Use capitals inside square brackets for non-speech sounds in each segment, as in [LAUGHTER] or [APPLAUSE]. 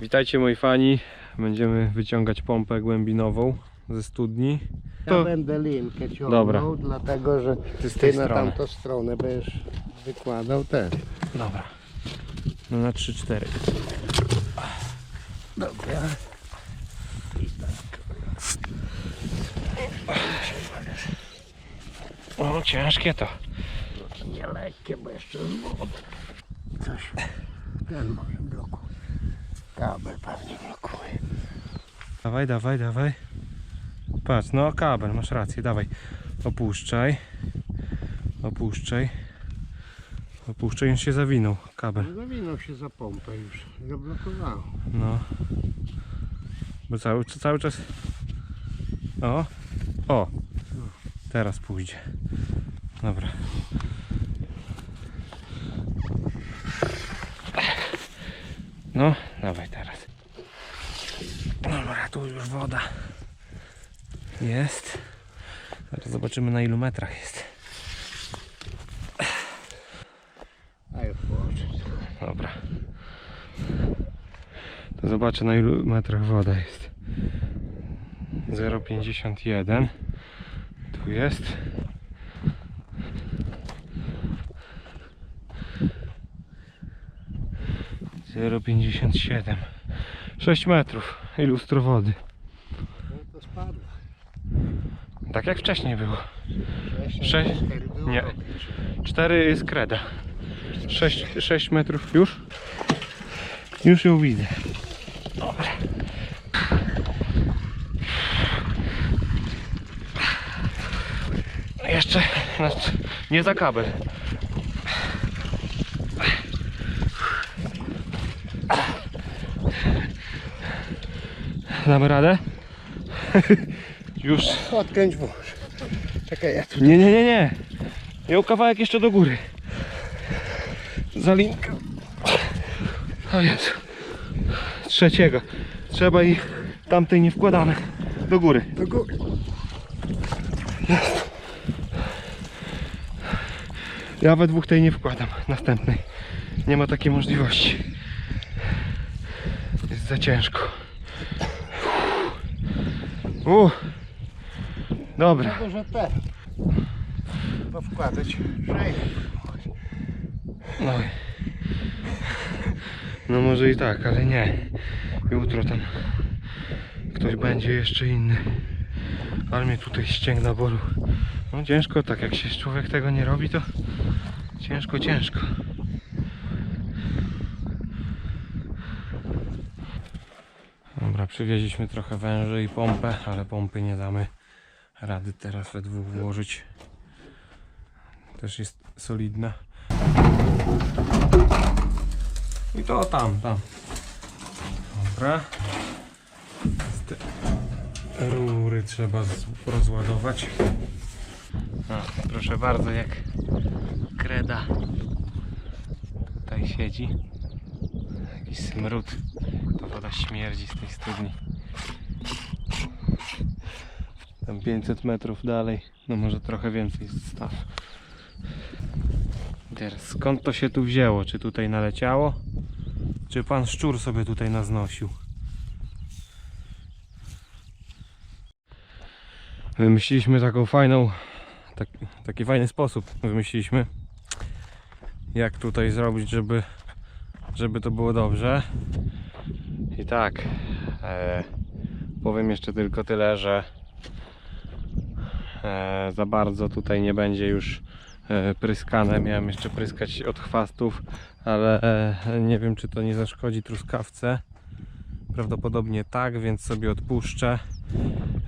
Witajcie moi fani. Będziemy wyciągać pompę głębinową ze studni. Ja To- będę linkę ciągnął, Dobra. dlatego że Ty ty na tamtą stronę będziesz wykładał ten. Dobra. No na 3-4. Dobra. O, ciężkie to. Nie lekkie, bo jeszcze z wody. Coś ten. Kabel pewnie blokuje. Dawaj, dawaj, dawaj. Patrz, no kabel, masz rację, dawaj. Opuszczaj. Opuszczaj. Opuszczaj, on się zawinął, kabel. Zawinął się za pompę już. Zablokowało. No. Bo cały, cały czas... O! O! Teraz pójdzie. Dobra. No, dawaj teraz. Dobra, tu już woda jest. Zaraz zobaczymy na ilu metrach jest. Dobra. To zobaczę na ilu metrach woda jest. 0,51. Tu jest. Zero pięćdziesiąt siedem. 6 metrów. I lustro wody. No to spadło. Tak jak wcześniej było. Sześć, Sześć? cztery było Nie. dobrze. 4 jest kreda. 6, 6 metrów już? Już ją widzę. Dobra. Jeszcze znaczy, nie za kabel. Damy radę? Już. Odkręć wąż. Czekaj, ja tu Nie, nie, nie, nie. Ją kawałek jeszcze do góry. Za linkę. O Jezu. Trzeciego. Trzeba i tamtej nie wkładamy. Do góry. do góry. Ja we dwóch tej nie wkładam. Następnej. Nie ma takiej możliwości. Jest za ciężko. U. Dobra. Dlatego, że te. Trzeba wkładać sześć. No. No może i tak, ale nie. Jutro tam ktoś będzie jeszcze inny. Ale mnie tutaj ścięgna bolu. No ciężko, tak jak się człowiek tego nie robi, to ciężko, ciężko. Dobra, przywieźliśmy trochę węży i pompę, ale pompy nie damy rady teraz we dwóch włożyć. Też jest solidna. I to tam, tam. Dobra. Te rury trzeba rozładować. Proszę bardzo, jak kreda tutaj siedzi. Jakiś smród. Woda śmierdzi z tej studni. Tam 500 metrów dalej, no może trochę więcej jest staw. Teraz skąd to się tu wzięło? Czy tutaj naleciało? Czy pan szczur sobie tutaj naznosił? Wymyśliliśmy taką fajną, tak, taki fajny sposób wymyśliliśmy jak tutaj zrobić, żeby, żeby to było dobrze. I tak, e, powiem jeszcze tylko tyle, że e, za bardzo tutaj nie będzie już e, pryskane. Miałem jeszcze pryskać od chwastów, ale e, nie wiem czy to nie zaszkodzi truskawce. Prawdopodobnie tak, więc sobie odpuszczę.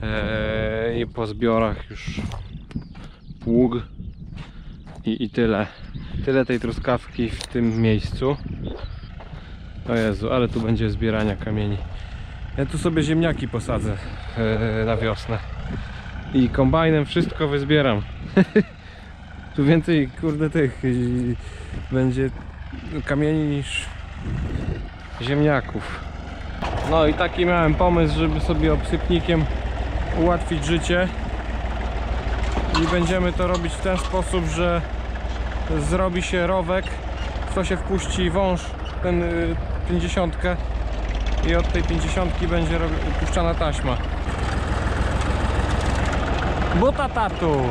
E, I po zbiorach już pług i, i tyle. Tyle tej truskawki w tym miejscu. O Jezu, ale tu będzie zbierania kamieni. Ja tu sobie ziemniaki posadzę e, na wiosnę. I kombajnem wszystko wyzbieram. [LAUGHS] tu więcej kurde tych będzie kamieni niż ziemniaków. No i taki miałem pomysł, żeby sobie obsypnikiem ułatwić życie. I będziemy to robić w ten sposób, że zrobi się rowek, w to się wpuści wąż, ten y, 50 i od tej 50 będzie puszczana taśma. Buta tatu!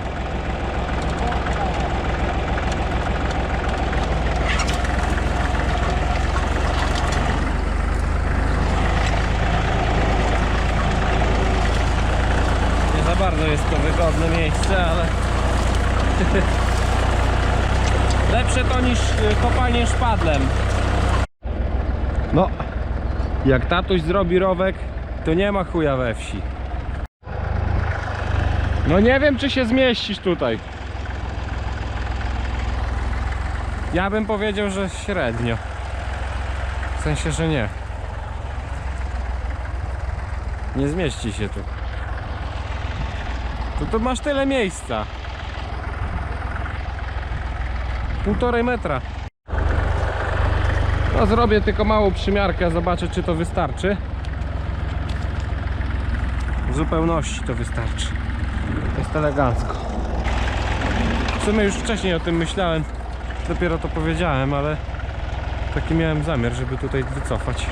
Nie za bardzo jest to wygodne miejsce, ale [LAUGHS] lepsze to niż y, kopanie szpadlem. No, jak tatuś zrobi rowek, to nie ma chuja we wsi. No nie wiem, czy się zmieścisz tutaj. Ja bym powiedział, że średnio. W sensie, że nie. Nie zmieści się tu. To, to masz tyle miejsca. Półtorej metra. No zrobię tylko małą przymiarkę, zobaczę czy to wystarczy. W zupełności to wystarczy. Jest elegancko. W sumie już wcześniej o tym myślałem. Dopiero to powiedziałem, ale taki miałem zamiar, żeby tutaj wycofać.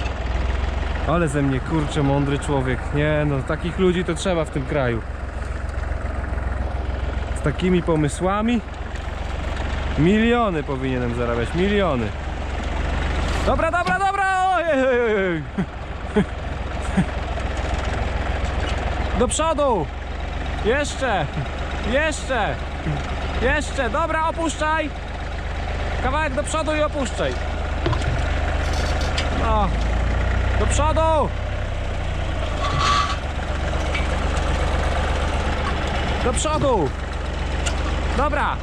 Ale ze mnie kurczę mądry człowiek. Nie no, takich ludzi to trzeba w tym kraju. Z takimi pomysłami miliony powinienem zarabiać, miliony. Dobra, dobra, dobra! Do przodu! Jeszcze! Jeszcze! Jeszcze! Dobra, opuszczaj! Kawałek do przodu i opuszczaj. No. Do przodu! Do przodu! Dobra!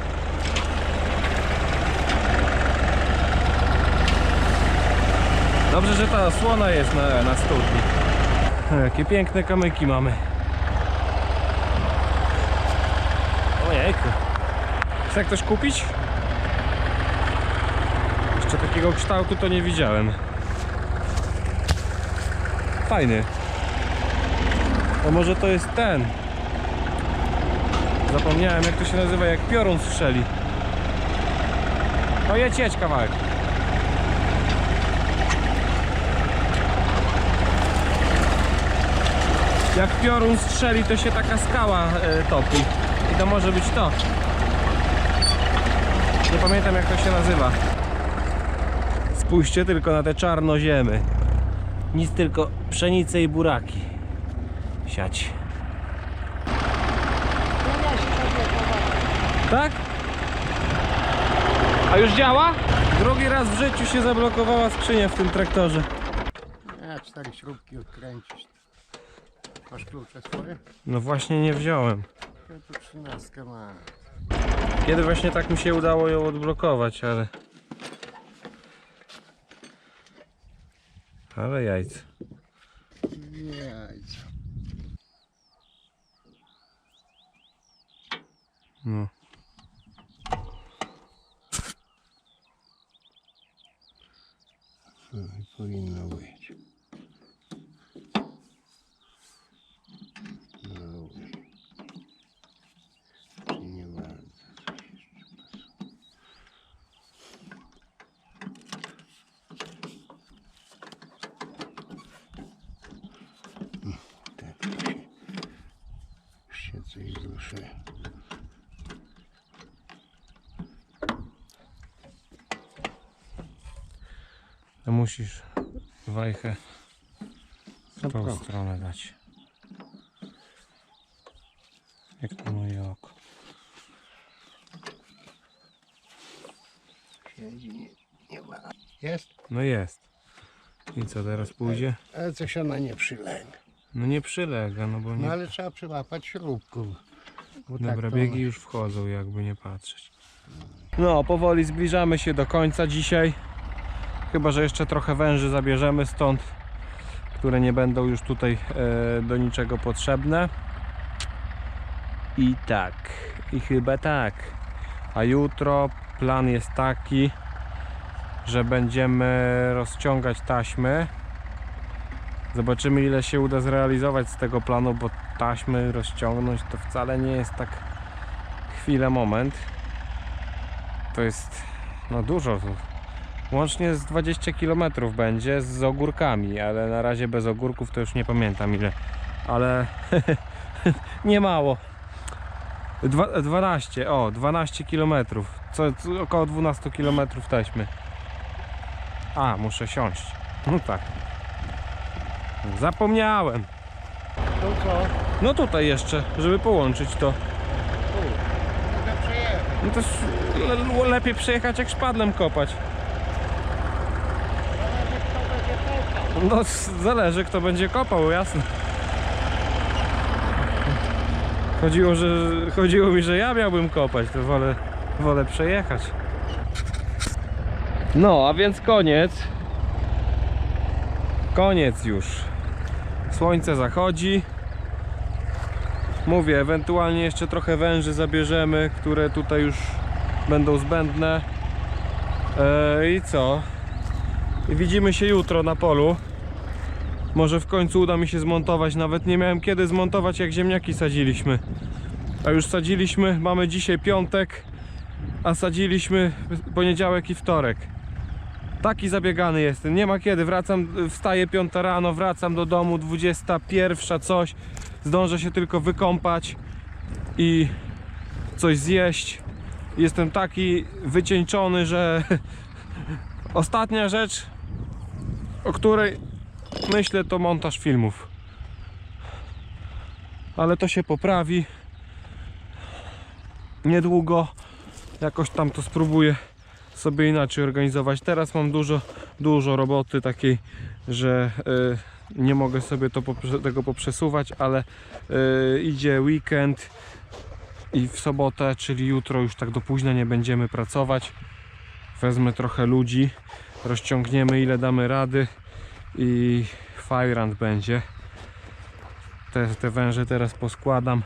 Dobrze, że ta osłona jest na, na studni. O, Jakie piękne kamyki mamy. Ojejku. Chce ktoś kupić? Jeszcze takiego kształtu to nie widziałem. Fajny. O może to jest ten. Zapomniałem jak to się nazywa, jak piorun strzeli. No jedź, jedź kawałek. Jak piorun strzeli, to się taka skała e, topi. I to może być to. Nie pamiętam jak to się nazywa. Spójrzcie tylko na te czarnoziemy. Nic tylko pszenice i buraki. Siać. Tak? A już działa? Drugi raz w życiu się zablokowała skrzynia w tym traktorze. Ja cztery śrubki odkręcić. Masz klucze swoje? No właśnie nie wziąłem. Ja tu trzynastkę mam. Kiedy właśnie tak mi się udało ją odblokować, ale... Ale jajce. Jajca. No. I powinno być. No. Czy nie bardzo. Mm, Tak to się, się musisz wajchę w tą stronę dać. Jak na moje oko. Jest? No jest. I co teraz pójdzie? Ale coś ona nie przylega. No nie przylega, no bo No nie... ale trzeba przyłapać śrubką. Bo Dobra, tak to biegi już wchodzą, jakby nie patrzeć. No, powoli zbliżamy się do końca dzisiaj. Chyba, że jeszcze trochę węży zabierzemy stąd, które nie będą już tutaj e, do niczego potrzebne. I tak, i chyba tak. A jutro plan jest taki, że będziemy rozciągać taśmy. Zobaczymy ile się uda zrealizować z tego planu, bo taśmy rozciągnąć to wcale nie jest tak chwilę, moment. To jest no dużo. Łącznie z 20 km będzie z ogórkami, ale na razie bez ogórków to już nie pamiętam ile. Ale [LAUGHS] nie mało. Dwa, 12, o 12 km. Co, co, około 12 km taśmy. A, muszę siąść. No tak. Zapomniałem. To co? No tutaj jeszcze, żeby połączyć to. Tu. Mogę przejechać. No to s- le, lepiej przejechać jak szpadlem kopać. Zależy kto będzie kopał. No s- zależy kto będzie kopał, jasne. Chodziło, że, chodziło mi, że ja miałbym kopać, to wolę, wolę przejechać. No, a więc koniec. Koniec już. Słońce zachodzi. Mówię, ewentualnie jeszcze trochę węży zabierzemy, które tutaj już będą zbędne. E, I co? Widzimy się jutro na polu. Może w końcu uda mi się zmontować. Nawet nie miałem kiedy zmontować, jak ziemniaki sadziliśmy. A już sadziliśmy, mamy dzisiaj piątek, a sadziliśmy poniedziałek i wtorek. Taki zabiegany jestem, nie ma kiedy. Wracam, wstaję 5 rano, wracam do domu, 21 coś. Zdążę się tylko wykąpać i coś zjeść. Jestem taki wycieńczony, że [LAUGHS] ostatnia rzecz, o której myślę, to montaż filmów. Ale to się poprawi. Niedługo jakoś tam to spróbuję sobie inaczej organizować. Teraz mam dużo, dużo roboty takiej, że y, nie mogę sobie to tego poprzesuwać, ale y, idzie weekend i w sobotę, czyli jutro już tak do późna nie będziemy pracować. Wezmę trochę ludzi, rozciągniemy ile damy rady i fajrant będzie. Te, te węże teraz poskładam.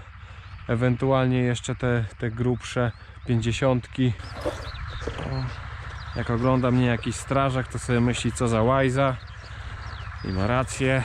Ewentualnie jeszcze te, te grubsze pięćdziesiątki. Jak ogląda mnie jakiś strażak, to sobie myśli co za łajza. I ma rację.